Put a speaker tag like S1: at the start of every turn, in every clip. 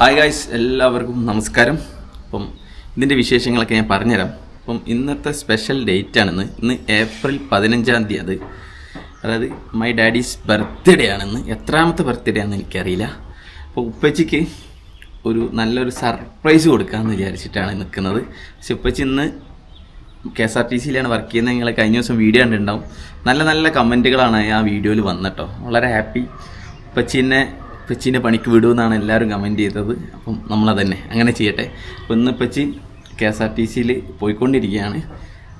S1: Hi guys എല്ലാവർക്കും നമസ്കാരം. അപ്പം ഇതിന്റെ വിശേഷങ്ങളൊക്കെ ഞാൻ പറഞ്ഞുതരാം. അപ്പം ഇന്നത്തെ സ്പെഷ്യൽ ഡേറ്റ് ആണെന്ന്. ഇന്ന് ഏപ്രിൽ പതിനഞ്ചാം തീയതി അത്. അതായത് മൈ ഡാഡീസ് ബർത്ത്ഡേ ആണെന്ന്. എത്രാമത്തെ ബർത്ത്ഡേ ആണെന്ന് എനിക്കറിയില്ല. അപ്പോൾ ഉപ്പച്ചിക്ക് ഒരു നല്ലൊരു സർപ്രൈസ് കൊടുക്കാമെന്ന് വിചാരിച്ചിട്ടാണ് നിൽക്കുന്നത്. പക്ഷെ ഉപ്പച്ചി ഇന്ന് കെ എസ് ആർ ടി സിയിലാണ് വർക്ക് ചെയ്യുന്നത്. നിങ്ങൾ കഴിഞ്ഞ ദിവസം വീഡിയോ കണ്ടിട്ടുണ്ടാവും. നല്ല നല്ല കമന്റുകളാണ് ആ വീഡിയോയിൽ വന്നിട്ടോ വളരെ ഹാപ്പി ഉപ്പച്ചീനെ ഉപ്പച്ചീനെ പണിക്ക് വിടുമെന്നാണ് എല്ലാവരും കമന്റ് ചെയ്തത്. അപ്പം നമ്മൾ തന്നെ അങ്ങനെ ചെയ്യട്ടെ. അപ്പം ഇന്ന് പെച്ചി കെ എസ് ആർ ടി സിയിൽ പോയിക്കൊണ്ടിരിക്കുകയാണ്.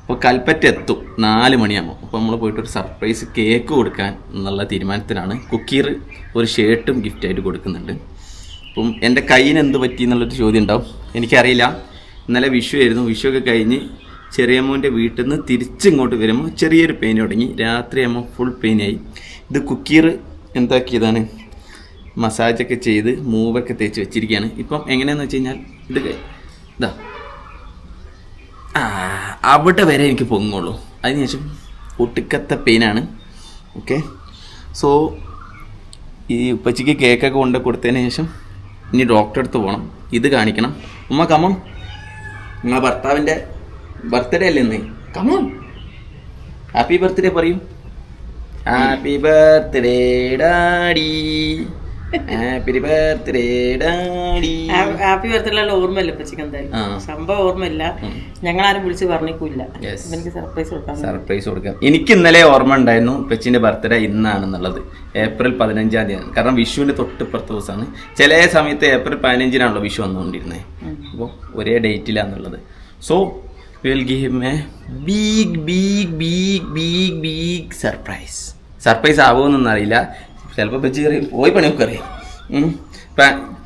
S1: അപ്പോൾ കൽപ്പറ്റ എത്തും. നാല് മണിയാകുമ്പോൾ. അപ്പോൾ നമ്മൾ പോയിട്ട് ഒരു സർപ്രൈസ് കേക്ക് കൊടുക്കാൻ എന്നുള്ള തീരുമാനത്തിലാണ്. കുക്കീർ ഒരു ഷർട്ടും ഗിഫ്റ്റായിട്ട് കൊടുക്കുന്നുണ്ട്. അപ്പം എന്റെ കയ്യിന് എന്ത് പറ്റി എന്നുള്ളൊരു ചോദ്യം ഉണ്ടാവും. എനിക്കറിയില്ല. ഇന്നലെ വിഷു ആയിരുന്നു. വിഷു ഒക്കെ കഴിഞ്ഞ് ചെറിയമ്മൂന്റെ വീട്ടിൽ നിന്ന് തിരിച്ചിങ്ങോട്ട് വരുമ്പോൾ ചെറിയൊരു പെയിൻ തുടങ്ങി. രാത്രി ആകുമ്പോൾ ഫുൾ പെയിനായി ഇത് കുക്കീർ എന്താക്കിയതാണ്? മസാജൊക്കെ ചെയ്ത് മൂവൊക്കെ തേച്ച് വെച്ചിരിക്കുകയാണ്. ഇപ്പം എങ്ങനെയാണെന്ന് വെച്ച് കഴിഞ്ഞാൽ ഇത് ഇതാ അവിടെ വരെ എനിക്ക് പൊങ്ങുള്ളൂ. അതിനുശേഷം ഒട്ടുക്കത്തെ പെയിനാണ് ഓക്കെ സോ ഈ ഉപ്പച്ചിക്ക് കേക്കൊക്കെ കൊണ്ട് കൊടുത്തതിന് ശേഷം ഇനി ഡോക്ടറെ അടുത്ത് പോകണം. ഇത് കാണിക്കണം. ഉമ്മ കമം നിങ്ങളെ ഭർത്താവിന്റെ ബർത്ത്ഡേ അല്ലേ ഇന്ന്? കമം ഹാപ്പി ബർത്ത്ഡേ പറയും. Happy birthday daddy happy birthday daddy
S2: happy birthday ഓർമ്മയില്ല ഇപ്പച്ചിക്ക് എന്തായാലും. സംഭവം ഓർമ്മയില്ല. ഞങ്ങളാരും വിളിച്ച് പറഞ്ഞിട്ടില്ല
S1: Yes.
S2: എനിക്ക് സർപ്രൈസ് കൊടുക്കാൻ
S1: സർപ്രൈസ് കൊടുക്കാം. എനിക്ക് ഇന്നലെ ഓർമ്മ ഉണ്ടായിരുന്നു പെച്ചിന്റെ ബർത്ത്ഡേ ഇന്നാണെന്നുള്ളത്. ഏപ്രിൽ പതിനഞ്ചാം തീയതി. കാരണം വിഷുവിന്റെ തൊട്ടിപ്പുറത്തെ ദിവസമാണ്. ചില സമയത്ത് ഏപ്രിൽ പതിനഞ്ചിനാണല്ലോ വിഷു വന്നുകൊണ്ടിരുന്നത് അപ്പോൾ ഒരേ ഡേറ്റിലാന്നുള്ളത് so will give a big big big big big surprise surprise ആവുമെന്നൊന്നും അറിയില്ല ചിലപ്പോൾ പെച്ചി അറിയും പോയി പണിയൊക്കെ അറിയാം.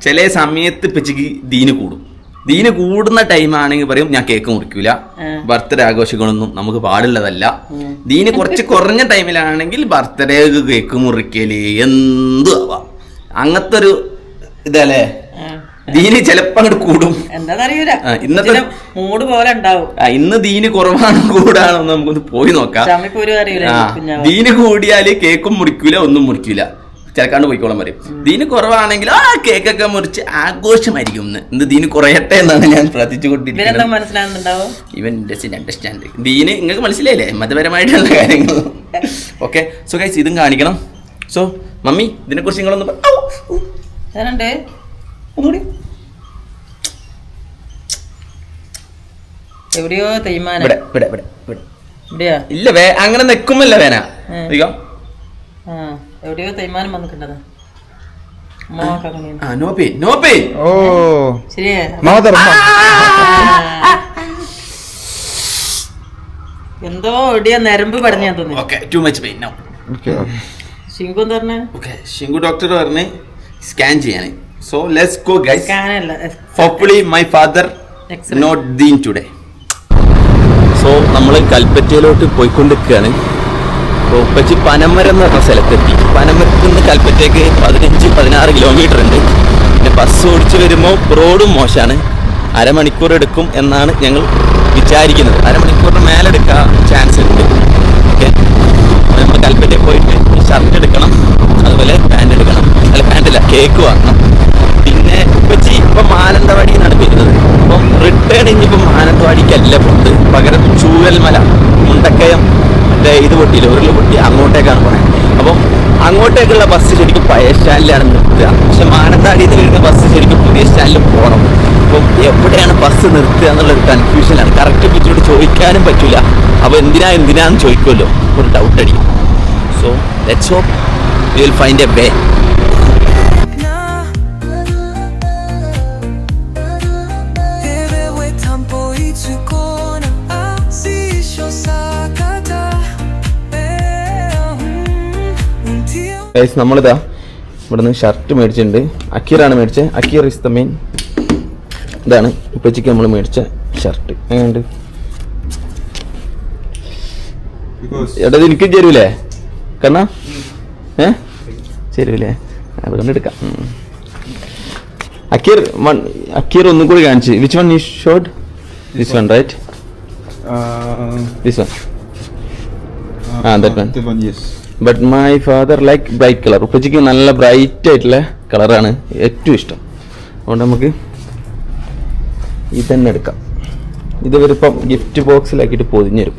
S1: ചില സമയത്ത് പെച്ചിക്ക് ദീന് കൂടും. ദീന് കൂടുന്ന ടൈമാണെങ്കിൽ പറയും ഞാൻ കേക്ക് മുറിക്കൂല. ബർത്ത്ഡേ ആഘോഷിക്കണമൊന്നും നമുക്ക് പാടുള്ളതല്ല. ദീന് കുറച്ച് കുറഞ്ഞ ടൈമിലാണെങ്കിൽ ബർത്ത്ഡേ കേക്ക് മുറിക്കൽ എന്തും ആവാം. അങ്ങനത്തെ ഒരു ഇതല്ലേ? ദീന് ചിലപ്പോ അങ്ങോട്ട് കൂടും. ഇന്നത്തെ
S2: മൂഡ് പോലെ ഉണ്ടാവും.
S1: ഇന്ന് ദീന് കുറവാണ് കൂടാണോ നമുക്കൊന്ന് പോയി നോക്കാം. ദീന് കൂടിയാൽ കേക്കും മുറിക്കൂല ഒന്നും മുറിക്കൂല. ചിലക്കാണ്ട് പോയിക്കോളം പറയും. ദീന് കുറവാണെങ്കിൽ ആ കേക്കൊക്കെ മുറിച്ച് ആഘോഷമായിരിക്കും എന്ന് ഇന്ന് ദീന് കുറയട്ടെ എന്നാണ് ഞാൻ പ്രാർത്ഥിച്ചുകൊണ്ടിരിക്കുന്നത്
S2: മനസ്സിലാകുന്നുണ്ടാവും
S1: ഇവൻ അണ്ടർസ്റ്റാൻഡ് ദീന് നിങ്ങൾക്ക് മനസ്സിലായില്ലേ? മതപരമായിട്ടുള്ള കാര്യങ്ങൾ. ഓക്കെ സോ ഗൈസ് ഇതും കാണിക്കണം. സോ മമ്മി ഇതിനെക്കുറിച്ച് നിങ്ങളൊന്ന് ഒന്നുകൂടി.
S2: എവിടെയോ തേയ്മാനം
S1: ഇല്ല വേ അങ്ങനെ നിൽക്കുമല്ല വേന. അധികം
S2: എവിടെയോ തേയ്മാനം വന്നിട്ടുണ്ടത്.
S1: ആ no pain no pain
S3: oh.
S2: ശരിയാ?
S3: മദർ
S2: എന്തോ എവിടെയോ നരമ്പ് പടഞ്ഞാ തോന്നി.
S1: Okay too much pain no
S3: okay
S2: Shinku എന്താ പറഞ്ഞ?
S1: ഓക്കെ ഷിങ്കു ഡോക്ടർ പറഞ്ഞ് സ്കാൻ ചെയ്യാൻ so let's go guys സ്കാനല്ല hopefully my
S2: father.
S1: Not then today so നമ്മൾ കൽപ്പറ്റയിലോട്ട് പോയിക്കൊണ്ടിരിക്കുകയാണ്. അപ്പോൾ ഉപ്പച്ചി പനമരം എന്ന് പറഞ്ഞ സ്ഥലത്തെത്തി. പനമരത്ത് നിന്ന് കൽപ്പറ്റയ്ക്ക് പതിനഞ്ച് പതിനാറ് കിലോമീറ്റർ ഉണ്ട്. പിന്നെ ബസ് ഓടിച്ച് വരുമ്പോൾ റോഡും മോശമാണ് അരമണിക്കൂർ എടുക്കും എന്നാണ് ഞങ്ങൾ വിചാരിക്കുന്നത്. അരമണിക്കൂറിന് മേലെടുക്കാൻ ചാൻസ് ഉണ്ട്. ഓക്കെ നമ്മൾ കൽപ്പറ്റയിൽ പോയിട്ട് ഷർട്ട് എടുക്കണം. അതുപോലെ പാന്റ് എടുക്കണം. അല്ല പാന്റല്ല കേക്ക് വാങ്ങണം. പിന്നെ ഉപ്പച്ചി ഇപ്പം മാനന്തവാടി എന്നാണ് വരുന്നത്. അപ്പം റിട്ടേൺ ഇനിയിപ്പം മാനന്തവാടിക്കല്ല പോകുന്നത് പകരം ചൂരൽമല മുണ്ടക്കയം മറ്റേ ഇത് പൊട്ടിയില്ല? ഉരുൾ പൊട്ടി അങ്ങോട്ടേക്കാണ് പോകുന്നത് അപ്പം അങ്ങോട്ടേക്കുള്ള ബസ് ശരിക്കും പഴയ സ്റ്റാൻഡിലാണ് നിർത്തുക. പക്ഷെ മാനന്തവാടിയിൽ നിന്ന് വരുന്ന ബസ് ശരിക്കും പുതിയ സ്റ്റാൻഡിൽ പോകണം. അപ്പം എവിടെയാണ് ബസ് നിർത്തുക എന്നുള്ളൊരു കൺഫ്യൂഷനാണ് കറക്റ്റ് പിച്ചോട് ചോദിക്കാനും പറ്റില്ല അപ്പോൾ എന്തിനാ എന്തിനാന്ന് ചോദിക്കുമല്ലോ. ഒരു ഡൗട്ട് അടിക്കും. So
S4: let's hope will find a way
S1: guys നമ്മളിതാ ഇവിടുന്ന് ഷർട്ട് മേടിച്ചിട്ടുണ്ട്. അക്കീറാണ് മേടിച്ചത്. അക്കീർ ഇസ് ദ മെയിൻ ഇതാണ് ഉപ്പച്ചയ്ക്ക് നമ്മൾ മേടിച്ച ഷർട്ട് എങ്ങനെയുണ്ട്? എടാ ഇത് എനിക്ക് ചേരൂലേ? കണ്ണാ? ഏ? ചേരൂലേ? അതുകൊണ്ട് എടുക്കാം. അക്കീർ വൺ അക്കീർ ഒന്നും കൂടി കാണിച്ച്. വിച്ച് വൺ ഈ short this one right this one ആ
S3: that one yes.
S1: But my father like bright colour ഉപ്പച്ചയ്ക്ക് നല്ല ബ്രൈറ്റ് ആയിട്ടുള്ള കളറാണ് ഏറ്റവും ഇഷ്ടം. അതുകൊണ്ട് നമുക്ക് ഇതന്നെ എടുക്കാം. ഇത് ഇവരിപ്പം ഗിഫ്റ്റ് ബോക്സിലാക്കിയിട്ട് പൊതിഞ്ഞരും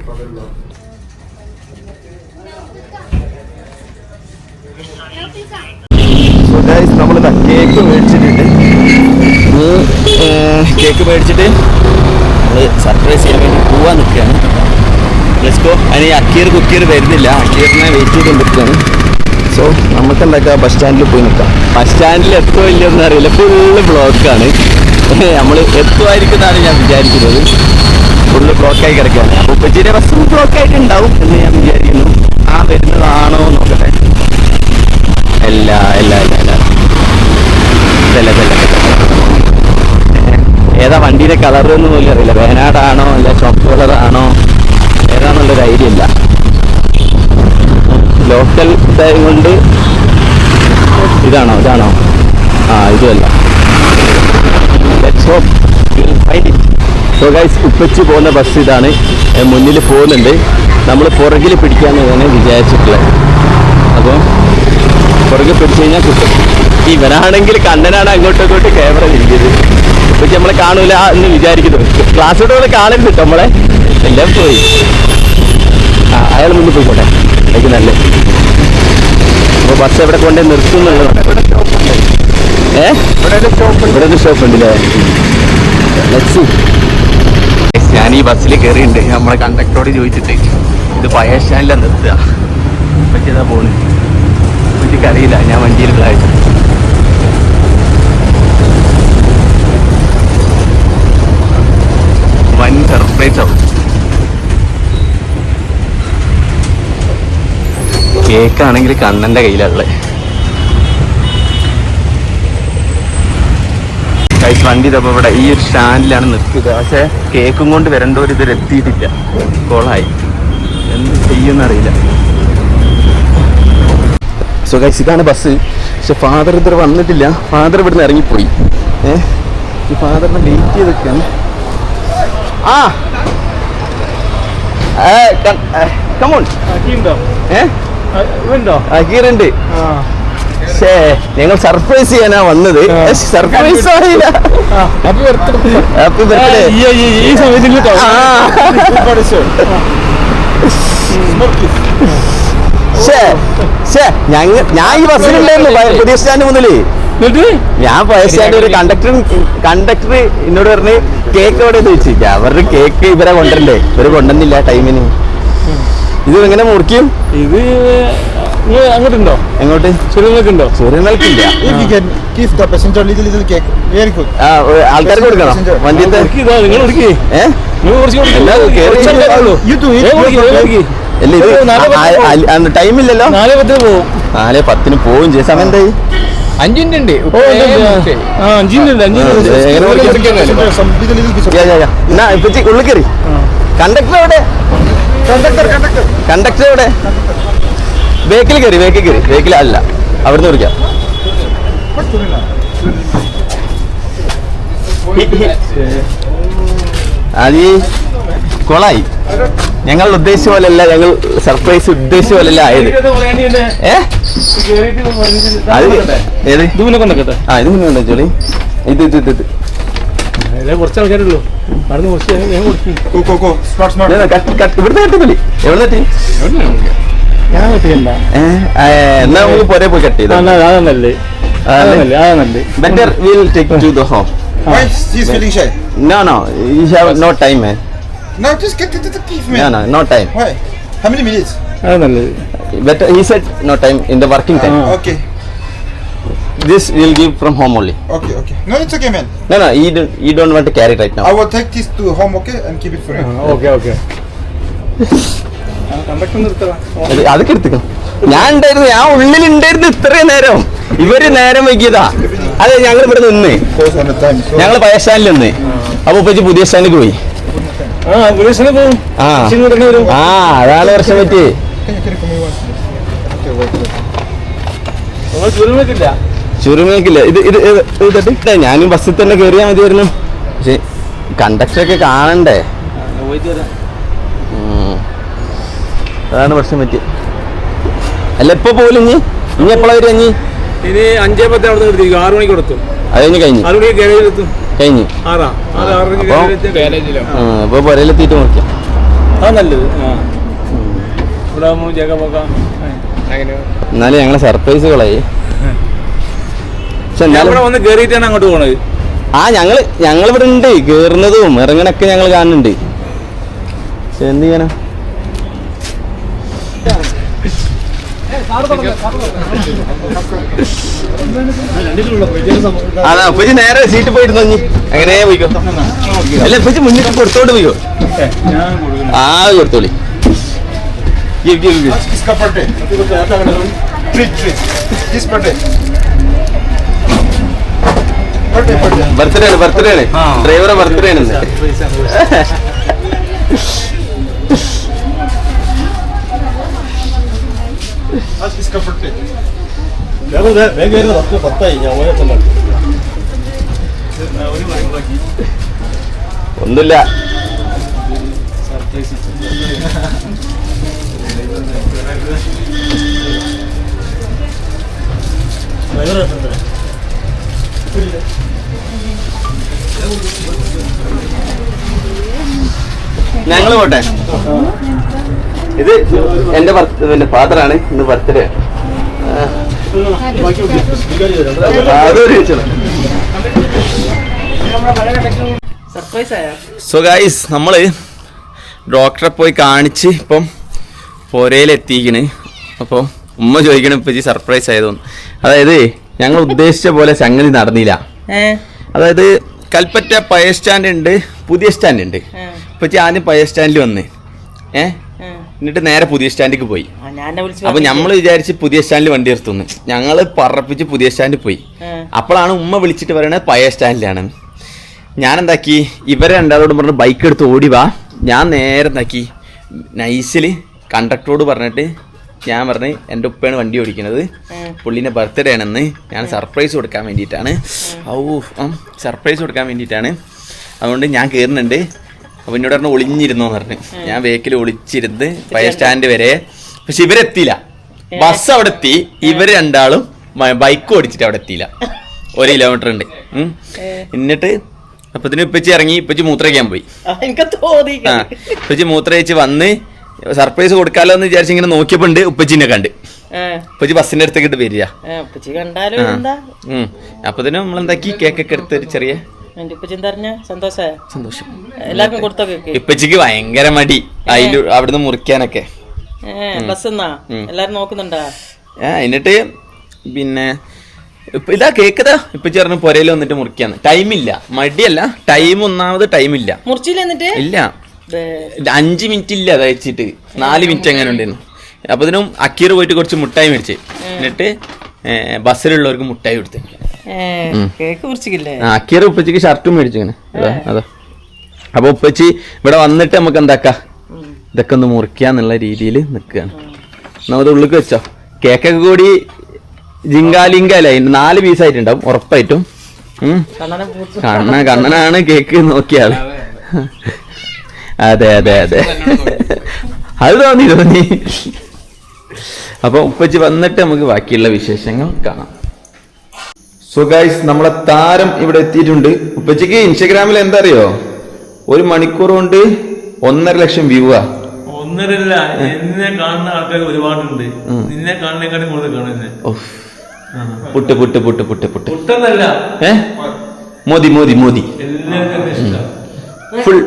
S1: നമ്മൾ കേക്ക് മേടിച്ചിട്ടുണ്ട്. കേക്ക് മേടിച്ചിട്ട് നമ്മൾ സർപ്രൈസ് ചെയ്യാൻ വേണ്ടി പോവാൻ നിൽക്കുകയാണ്. ലെസ്കോ അതിന് അക്കീർ കുക്കീർ വരുന്നില്ല. അക്കീറിനെ വെയിറ്റ് ചെയ്ത് നിൽക്കുകയാണ് സോ നമുക്ക് എന്താക്കാം ബസ് സ്റ്റാൻഡിൽ പോയി നിൽക്കാം ബസ് സ്റ്റാൻഡിൽ എത്തുമോ ഇല്ലയെന്ന് അറിയില്ല. ഫുള്ള് ബ്ലോക്കാണ് നമ്മൾ എത്തുമായിരിക്കുന്നതാണ് ഞാൻ വിചാരിക്കുന്നത്. ഫുള്ള് ബ്ലോക്കായി കിടക്കുകയാണ്. അപ്പോൾ ഉപ്പച്ചിയുടെ ബസ്സും ബ്ലോക്കായിട്ട് ഉണ്ടാവും എന്ന് ഞാൻ വിചാരിക്കുന്നു. ആ വരുന്നതാണോ നോക്കട്ടെ. അല്ല അല്ല അല്ല അല്ല. ഇതല്ല ഇതല്ല. ഏതാ വണ്ടിയുടെ കളർ എന്ന് പോലും അറിയില്ല. വേനാടാണോ അല്ല ചോപ്പ് കളറാണോ ഏതാന്നുള്ളൊരു ഐഡിയ ഇല്ല. ലോക്കൽ ഇതായത് കൊണ്ട് ഇതാണോ? ഇതാണോ? ആ ഇതുമല്ല. സോ ഉപ്പച്ച് പോകുന്ന ബസ് ഇതാണ്. മുന്നിൽ പോകുന്നുണ്ട്. നമ്മൾ പുറകിൽ പിടിക്കാന്ന് ഞാൻ വിചാരിച്ചിട്ടുള്ളത്. അപ്പോൾ പുറകെ പിടിച്ചു കഴിഞ്ഞാൽ കിട്ടും ഇവനാണെങ്കിൽ കണ്ണനാണ് അങ്ങോട്ടും ഇങ്ങോട്ടും ക്യാമറ തിരിക്കുന്നത് പക്ഷെ നമ്മളെ കാണൂല എന്ന് വിചാരിക്കുന്നു. ക്ലാസ്സിലൂടെ കാണരുത് കേട്ടോ നമ്മളെ. എല്ലാം പോയി. അയാൾ മുന്നിൽ പോയിക്കോട്ടെ എനിക്ക് നല്ല. അപ്പോൾ ബസ് എവിടെ കൊണ്ടേ? നിർത്തുന്നുള്ളത് ഏ? ഇവിടെ ഒരു സ്റ്റോപ്പ് ഉണ്ട്. അല്ലേ Let's see. ഞാൻ ഈ ബസ്സിൽ കയറിയിട്ടുണ്ട് നമ്മളെ കണ്ടക്ടറോട് ചോദിച്ചിട്ട് ഇത് പഴയ സ്റ്റാൻഡിലാണ് നിർത്തുക. പറ്റിയതാ പോണ്? പറ്റിക്കറിയില്ല ഞാൻ വണ്ടിയിൽ കാഴ്ച വൻ സർപ്രൈസ് ആവും. കേക്കാണെങ്കിൽ കണ്ണന്റെ കയ്യിലുള്ളത്. കൈസ് വണ്ടി ഇതപ്പോ ഇവിടെ ഈ ഒരു സ്റ്റാൻഡിലാണ് നിർത്തിയത് പക്ഷെ കേക്കും കൊണ്ട് വരേണ്ടവർ ഇതിൽ എത്തിയിട്ടില്ല. കോളായി. എന്ത് ചെയ്യുമെന്നറിയില്ല. സോ ഗൈസ് ഇതാണ് ബസ് പക്ഷെ ഫാദർ ഇതുവരെ വന്നിട്ടില്ല. ഫാദർ ഇവിടുന്ന് ഇറങ്ങിപ്പോയി. ഏഹ് ഈ ഫാദറിനെ വെയിറ്റ് ചെയ്ത് നിൽക്കുകയാണ് ആ! കമോൺ ഏ? അക്കീറുണ്ട് ഷേ ഞങ്ങൾ സർപ്രൈസ് ചെയ്യാനാ വന്നത്. സർപ്രൈസ് ആയില്ല. ഹാപ്പി ബർത്ത്ഡേ
S3: ഈ
S1: ഞാൻ ഈ ബസ്സിലുണ്ടായിരുന്നു പുതിയ സ്റ്റാൻഡ്
S3: മുതൽ.
S1: ഞാൻ പഴയ സ്റ്റാൻഡ് ഒരു കണ്ടക്ടർ കണ്ടക്ടർ എന്നോട് പറഞ്ഞ് കേക്ക് എവിടെ ചോദിച്ചു അവരുടെ കേക്ക് ഇവരെ കൊണ്ടല്ലേ ഇവർ കൊണ്ടുവന്നില്ല ടൈമിന് ഇത് എങ്ങനെ മുറിക്കും
S3: ഇത് അങ്ങോട്ടുണ്ടോ
S1: എങ്ങോട്ട്
S3: ചെറുങ്ങൾക്കുണ്ടോ
S1: ചെറിയനൽക്കില്ല
S5: If you can give the passenger little little cake,
S1: ആ ആൾക്കാർക്ക് കൊടുക്കണം വണ്ടിയത്തെ
S3: ഇതാ നിങ്ങൾ നാല്
S1: ടൈമില്ലല്ലോ
S3: നാലേ പത്തിന് പോകും
S1: നാലേ പത്തിന് പോവും ചെയ്യും സമയം എന്തായി
S6: അഞ്ചിന്റെ ഉണ്ട്
S1: ഉള്ളിൽ കയറി കണ്ടക്ടർ എവിടെ. കണ്ടക്ടർ എവിടെ? ബേക്കിൽ കയറി ബേക്കിൽ കയറി. ബേക്കിൽ അല്ല. അവിടുന്ന് വിളിക്കാം അത് കൊളായി. ഞങ്ങൾ ഉദ്ദേശിച്ച പോലെയല്ല ഞങ്ങൾ സർപ്രൈസ് ഉദ്ദേശിച്ച പോലെയല്ല ആയത്. ഏ? അത് ഏത്?
S3: ഇത് പിന്നെ
S1: ആ ഇത് മുന്നേ ചോളി ഇത് ഇത് ഇത്. ഇത്
S3: കുറച്ച് ആൾക്കാരുള്ളൂ നടന്ന് കുറച്ച് ഞാൻ കൊടുക്കും
S1: ഇവിടുന്ന് കട്ടുന്നില്ലേ എവിടെ തട്ടി
S3: ഞാൻ കിട്ടിയല്ല
S1: എന്നാ നമുക്ക് പോരെ പോയി കട്ട് ചെയ്തോ
S3: അതാണല്ലേ അതാണല്ലേ അതാണല്ലേ
S1: better will take to the home
S5: Why she's feeling shy?
S1: No, no, you have no time, man
S5: No, just get the, the gift, man.
S1: no no no time
S5: Why? How many minutes?
S3: I don't know.
S1: better he said no time in the working time
S3: Ah.
S5: Okay,
S1: this will give from home only
S5: okay, okay. No, it's okay, man.
S1: no no you don't you don't want to carry it right now
S5: I will take this to home, okay, and keep it for you.
S3: Okay okay conductor നിർത്തണം
S1: അത് അതൊക്കെ എടുത്തുക്കണം ഞാൻ ഉണ്ടായിരുന്നു ഞാൻ ഉള്ളിലുണ്ടായിരുന്നു ഇത്രയും നേരം ഇവർ നേരം വൈകിയതാ അതെ ഞങ്ങൾ ഇവിടെ നിന്ന്
S5: Close on the time. So
S1: ഞങ്ങൾ പഴയ സ്റ്റാൻഡിൽ നിന്ന് അപ്പൊ ഉപ്പച്ചി പുതിയ സ്റ്റാൻഡിലേക്ക് പോയി
S3: ആ ഗുരുസിനെ പോകും
S1: ആ
S3: ഇച്ചിരി ഉടനെ വരും
S1: ആ അതാണ് പ്രശ്നം പറ്റി
S5: can you can you come here once? Okay, wait, wait.
S1: ചുരുങ്ങക്കില്ല. ഇത് ഇത് ഇത് ഞാനും ബസ്സിൽ തന്നെ കയറിയാൽ മതിയായിരുന്നു. പക്ഷെ കണ്ടക്ടറൊക്കെ കാണണ്ടേ. അതാണ് പ്രശ്നം പറ്റി അല്ല ഇപ്പൊ പോലും ഇനി? ഇനി എപ്പോഴാ വരിക ഇനി?
S3: ഇനി അഞ്ചേ പത്ത് അവിടെ നിന്ന് ആറു മണിക്ക് കൊടുത്തു.
S1: അത് കഴിഞ്ഞ് കഴിഞ്ഞു.
S3: ആറ് മണിക്ക് ഗാരേജിലെത്തും.
S1: കഴിഞ്ഞു.
S3: ആറാ.
S1: അപ്പൊ- പുരയിലെത്തിയിട്ട് നോക്കിയാ.
S3: അത് നല്ലത്. ആ. ഇവിടെ ആകുമ്പോൾ ജഗമൊക്കെ
S1: എന്നാലും ഞങ്ങളെ സർപ്രൈസുകളായി
S3: വന്ന് കേറിയിട്ടാണ് അങ്ങോട്ട് പോണത്.
S1: ആ ഞങ്ങൾ ഞങ്ങൾ ഇവിടെ ഉണ്ട്. കേറുന്നതും ഇറങ്ങണൊക്കെ ഞങ്ങൾ കാണുന്നുണ്ട്. പക്ഷെ എന്ത് ചെയ്യാനാ? അതാ ഉപ്പച്ചി നേരെ സീറ്റ് പോയിരുന്നു നീ അങ്ങനെ പോയിക്കോ? അല്ല ഉപ്പച്ചി മുന്നിട്ട് കൊടുത്തോണ്ട് പോയിക്കോ? ആ കൊടുത്തോളി. Give.
S5: Kiska birthday. Treat, treat. Kiss birthday. Birthday, birthday.
S1: Birthday ആണ് ബർത്ത്ഡേ ആണ് ഡ്രൈവറെ ബർത്ത്ഡേ ആണ് ഇന്ന്.
S5: Ah,
S1: ഞങ്ങൾ പോട്ടെ. ഇത് എന്റെ പിന്നെ ഫാദറാണ്. ഇന്ന് ബർത്ത്ഡേ സോ ഗൈസ് നമ്മൾ ഡോക്ടറെ പോയി കാണിച്ച് ഇപ്പം പുരയിലെത്തിക്കണ്. അപ്പോൾ ഉമ്മ ചോദിക്കണം ഇപ്പം സർപ്രൈസ് ആയതൊന്നും. അതായത് ഞങ്ങൾ ഉദ്ദേശിച്ച പോലെ സംഗതി നടന്നില്ല. അതായത് കൽപ്പറ്റ പഴയ സ്റ്റാൻഡ് ഉണ്ട് പുതിയ സ്റ്റാൻഡ് ഉണ്ട്. ഇപ്പൊ ആദ്യം പഴയ സ്റ്റാൻഡിൽ വന്ന്. ഏ. എന്നിട്ട് നേരെ പുതിയ സ്റ്റാൻഡിലേക്ക് പോയി. അപ്പൊ നമ്മൾ വിചാരിച്ച് പുതിയ സ്റ്റാൻഡിൽ വണ്ടി നിർത്തുന്നു. ഞങ്ങൾ പറപ്പിച്ച് പുതിയ സ്റ്റാൻഡിൽ പോയി. അപ്പോഴാണ് ഉമ്മ വിളിച്ചിട്ട് പറയണത് പഴയ സ്റ്റാൻഡിലാണ്. ഞാൻ എന്താക്കി ഇവരെ രണ്ടാളോടും പറഞ്ഞ് ബൈക്ക് എടുത്ത് ഓടി വാ. ഞാൻ നേരെ എന്താക്കി? നൈസിൽ കണ്ടക്ടറോട് പറഞ്ഞിട്ട് ഞാൻ പറഞ്ഞ് എന്റെ ഉപ്പയാണ് വണ്ടി ഓടിക്കുന്നത്. പുള്ളിന്റെ ബർത്ത്ഡേ ആണെന്ന് ഞാൻ സർപ്രൈസ് കൊടുക്കാൻ വേണ്ടിയിട്ടാണ്. ഔ സർപ്രൈസ് കൊടുക്കാൻ വേണ്ടിയിട്ടാണ്. അതുകൊണ്ട് ഞാൻ കയറുന്നുണ്ട് അപ്പോൾ എന്നോട് പറഞ്ഞു ഒളിഞ്ഞിരുന്നോന്ന് പറഞ്ഞു. ഞാൻ വേക്കിൽ ഒളിച്ചിരുന്ന് ഫയർ സ്റ്റാൻഡ് വരെ. പക്ഷെ ഇവരെത്തിയില്ല ബസ് അവിടെ എത്തി. ഇവർ രണ്ടാളും ബൈക്ക് ഓടിച്ചിട്ട് അവിടെ എത്തിയില്ല. ഒരു കിലോമീറ്റർ ഉണ്ട്. എന്നിട്ട് അപ്പത്തിന് ഇപ്പച്ചി ഇറങ്ങി. ഇപ്പച്ചി മൂത്രയ്ക്കാൻ പോയി. ഉപ്പച്ചി മൂത്രയിച്ച് വന്ന് സർപ്രൈസ് കൊടുക്കാലോ എന്ന് വിചാരിച്ച് ഇങ്ങനെ നോക്കിയപ്പോ ഉണ്ട് ഉപ്പച്ചിനെ കണ്ട്. ഉപ്പച്ചി ബസ്സിന്റെ അടുത്തേക്ക് വരിക. അപ്പത്തിന് നമ്മളെന്താക്കി? കേക്കൊക്കെ എടുത്ത് ഒരു ചെറിയ സന്തോഷം.
S2: എല്ലാവർക്കും കൊടുത്തോ കേക്ക്?
S1: ഇപ്പച്ചിക്ക് ഭയങ്കര മടി. അതിൽ അവിടുന്ന് മുറിക്കാനൊക്കെ.
S2: ബസ് എല്ലാരും നോക്കുന്നുണ്ടാ?
S1: എന്നിട്ട് പിന്നെ ഇതാ കേക്കതാ ഇപ്പൊ ചേർന്ന് പുരയിൽ വന്നിട്ട് മുറിക്കാന്ന്. ടൈമില്ല. മടിയല്ല. ടൈം ഒന്നാമത് ടൈമില്ല.
S2: മുറിച്ചില്ല എന്നിട്ട്?
S1: ഇല്ല. അഞ്ച് മിനിറ്റ് ഇല്ല കഴിച്ചിട്ട് നാല് മിനിറ്റ് എങ്ങനെ ഉണ്ടായിരുന്നു അപ്പൊ ഇതിനും അക്കീർ പോയിട്ട് കുറച്ച് മുട്ടായി മേടിച്ച്. എന്നിട്ട് ബസ്സിലുള്ളവർക്ക് മുട്ടായി കൊടുത്തു അക്കീർ ഉപ്പച്ചിക്ക് ഷർട്ടും മേടിച്ചിങ്ങനെ അതാ അതാ. അപ്പൊ ഉപ്പച്ചി ഇവിടെ വന്നിട്ട് നമുക്ക് എന്താക്കാം? ഇതൊക്കെ ഒന്ന് മുറിക്കാന്നുള്ള രീതിയിൽ നിൽക്കുകയാണ് നമ്മൾ ഉള്ളിക്ക് വെച്ചോ. കേക്കൊക്കെ കൂടി ജിങ്കാലിങ്കല്ലേ നാല് പീസ് പീസായിട്ടുണ്ടാവും ഉറപ്പായിട്ടും. കണ്ണ കണ്ണനാണ് കേക്ക് നോക്കിയാൾ അതെ അതെ അതെ. അത് തോന്നി തോന്നി. അപ്പൊ ഉപ്പച്ചി വന്നിട്ട് നമുക്ക് ബാക്കിയുള്ള വിശേഷങ്ങൾ കാണാം. സോ ഗൈസ് നമ്മളെ താരം ഇവിടെ എത്തിയിട്ടുണ്ട്. ഉപ്പച്ചക്ക് ഇൻസ്റ്റഗ്രാമിൽ എന്താ അറിയോ ഒരു മണിക്കൂർ കൊണ്ട് ഒന്നര ലക്ഷം വ്യൂ ആ.
S3: ഒന്നര എന്നെ കാണുന്ന ആൾക്കാർ ഒരുപാടുണ്ട്. നിന്നെ കാണുന്നേക്കാളും കൂടുതൽ കാണുന്നത്
S1: ഉഫ്. പുട്ട് പുട്ട് പുട്ട് പുട്ട് പുട്ട്.
S3: ഒട്ടന്നല്ല
S1: ഏ? മോദി മോദി മോദി.
S3: എല്ലാവർക്കും
S1: ഫുൾ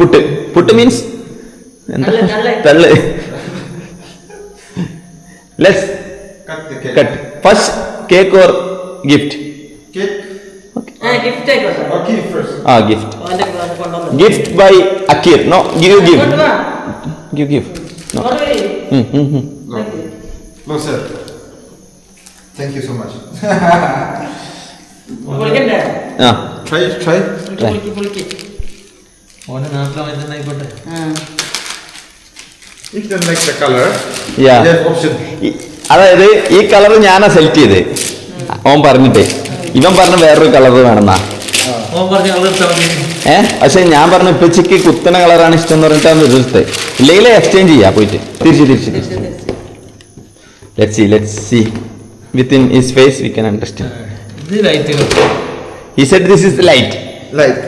S1: പുട്ട്. പുട്ട് മീൻസ് എന്താ? തള്ള് let's
S5: Cut the cake.
S1: Cut first cake or gift
S5: Cake.
S2: Gift ആയിക്കോട്ടെ.
S5: Okay, first.
S1: ആ ഗിഫ്റ്റ്
S2: ഓന്റെ കൊണ്ടുവന്നു.
S1: Gift by Akkeer no give give
S2: ഇങ്ങോട്ട് വാ.
S1: ഗിവ് ഗിവ് നോ
S2: ഇങ്ങോട്ട് വരൂ.
S3: ഓനെ നാട്ടിലെ മരുന്ന് ആയിക്കോട്ടെ.
S1: അതായത് ഈ കളർ ഞാനാ സെലക്ട് ചെയ്ത്. ഓൻ പറഞ്ഞിട്ട്. ഇവൻ പറഞ്ഞ വേറൊരു കളർ വേണമെന്നാ. ഏ? പക്ഷെ ഞാൻ പറഞ്ഞു ഇപ്പച്ചിക്ക് കുത്തണ കളറാണ് ഇഷ്ടം എന്ന് പറഞ്ഞിട്ടാണ് എതിർത്ത്. ഇല്ലെങ്കിൽ എക്സ്ചേഞ്ച് ചെയ്യാ പോയിട്ട്. തിരിച്ച് തിരിച്ച് തിരിച്ച്. Let see let see within his face we can understand
S3: ഈ set
S1: he said this is light
S5: Light.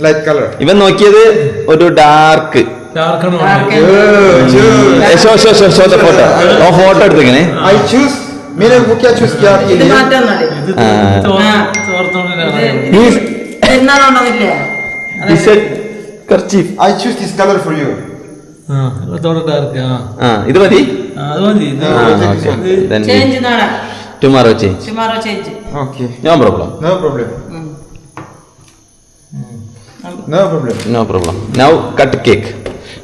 S5: Light color.
S1: ഇവൻ നോക്കിയത് ഒരു dark
S3: ഡാർക്കാണ്
S1: show show show show the photo oh photo എടുത്തിങ്ങനെ
S5: I choose. मेरे को क्या choose किया आपके
S2: ഇത്
S5: लिए?
S2: മാറ്റാൻ എന്നാല്
S3: ഇത്
S1: ആ.
S3: തോർത്തോണ്ട്
S2: ഇത്
S1: He's-
S2: ഇത് എന്നാണോന്നില്ലേ
S1: he said kerchief
S5: I choose this color for you.
S3: തോടെ dark ആ
S1: ആ ഇത് മതി
S3: ആ, അത് മതി ഇത്
S1: ആ okay No problem.
S5: no problem.
S1: Now cut cake.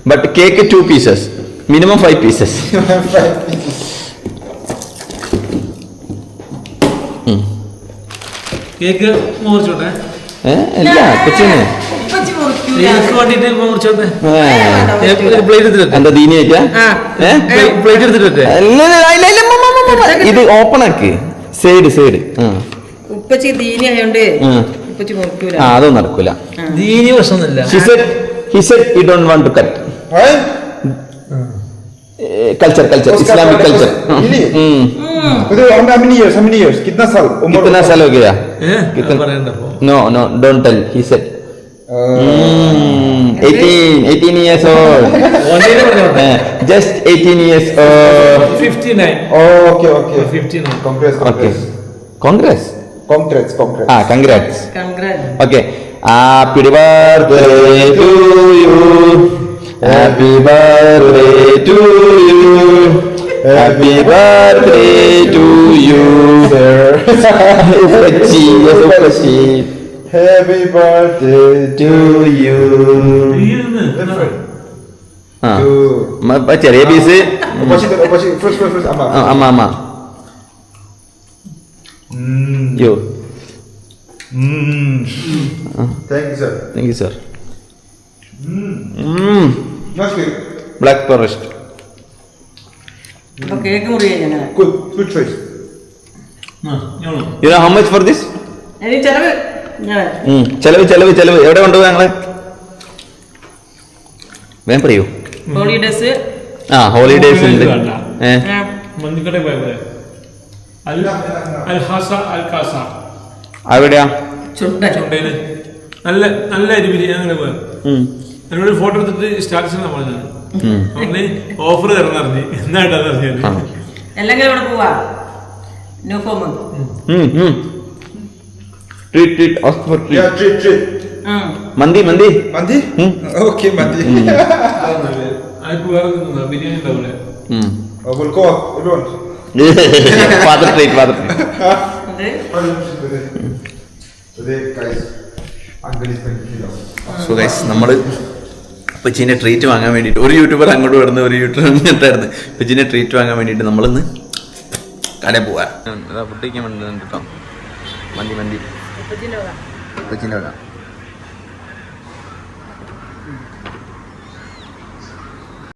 S1: But cake two pieces. Minimum five pieces.
S5: Five pieces.
S3: Cake മുറിച്ചോട്ടെ?
S1: ഏ? ഇല്ല കൊച്ചിന്.
S2: ഉപ്പച്ചി മുറിക്കൂല.
S3: കേക്ക് വേണ്ടിട്ട് മുറിച്ചോട്ടെ?
S1: ഏ,
S3: പ്ലേറ്റ് എടുത്തിട്ട്
S1: എന്താ ദീനി ആയിട്ടാ?
S2: ആ.
S1: ഏ?
S3: പ്ലേറ്റ് എടുത്തിട്ട്
S1: ഇല്ല, ഇല്ല, ഇല്ല, ഇല്ല, മ, മ, മ, മ, മ. ഇത് ഓപ്പൺ ആക്ക് സൈഡ് സൈഡ്
S2: ഉപ്പച്ചി ദീനി ആയോണ്ട്
S1: ഉം.
S2: ഉപ്പച്ചി മുറിക്കൂല
S1: ആ അതൊന്നും നടക്കൂല
S3: ദീനി പ്രശ്നമൊന്നുമില്ല
S1: he said he said he don't want to cut
S5: Hein?
S1: Culture culture
S5: उसका
S1: इस्लामिक
S5: पहले
S1: कल्चर
S5: उसका- really? Udah, how many years? How many years? Kitna साल? उम्र
S1: कितना साल हो गया
S3: ഏഹ്
S1: കിട്ടും.
S3: പറയണ്ടപ്പോ
S1: no no don't tell he said mm, 18 18 years old
S3: ഓൺലൈനിൽ പറഞ്ഞോട്ടെ
S1: Eh, just 18 years old
S3: fifty nine
S5: Oh, okay, okay.
S3: Fifty nine
S5: Congrats,
S1: okay
S5: congrats.
S1: congrats
S5: Congrats, congrats.
S1: ah congrats
S2: congrat
S1: okay happy birthday to you happy birthday to you happy birthday to you
S5: Sir.
S1: ഉപ്പച്ചി yes ഉപ്പച്ചി
S5: Happy birthday to you.
S1: ആ
S5: To...
S1: മ- ഇപ്പൊ ചെറിയ piece
S5: Opposite, opposite. First, first, first. Amma.
S1: അമ്മ അമ്മ
S5: Mm.
S1: യോ.
S5: Mm. Thank you, sir. Thank you
S1: sir. Black forest how much for
S2: this ചെലവ്.
S1: ചെലവ് ചെലവ് ചെലവ്. എവിടെ കൊണ്ടുപോകാം ഞങ്ങളെ? വേഗം പറയൂ.
S2: ഹോളിഡേസ്
S1: ആ ഹോളിഡേസ് ഉണ്ട്.
S3: വേണ്ട. അൽ അൽ ഹസ അൽ കാസ
S1: അവിടെയാ?
S2: ചുണ്ട
S3: ചുണ്ടയിൽ. നല്ല നല്ല അരി ബിരിയാണി പോയത്
S1: ഉം.
S3: എന്നോട് ഫോട്ടോ എടുത്തിട്ട് സ്റ്റാറ്റസ് ഞാൻ
S1: പറഞ്ഞത്.
S3: അവന് ഓഫർ തരണം അറിഞ്ഞ് എന്നായിട്ടാന്ന് അറിഞ്ഞത്.
S2: അല്ലെങ്കിൽ ഇവിടെ പോവാ.
S1: Treat treat treat.
S5: Yeah, treat, treat.
S1: Mandi
S5: mandi.
S1: Mandi?
S5: Okay, mandi.
S3: അയാൾക്ക് വേറെ നിന്നാ ബിരിയാണി ഉണ്ടാവില്ല
S1: father treat
S2: father.
S5: So guys
S7: നമ്മൾ പച്ചീന്റെ ട്രീറ്റ് വാങ്ങാൻ വേണ്ടിയിട്ട് ഒരു യൂട്യൂബർ അങ്ങോട്ട് വരുന്ന ഒരു യൂട്യൂബർ ഇങ്ങോട്ടായിരുന്നു പച്ചീന്റെ ട്രീറ്റ് വാങ്ങാൻ വേണ്ടിയിട്ട് നമ്മളിന്ന് കടയിൽ പോവാ. ഫുഡ് കഴിക്കാൻ വേണ്ടി കേട്ടോ മന്തി മന്തി പച്ചീന്റെ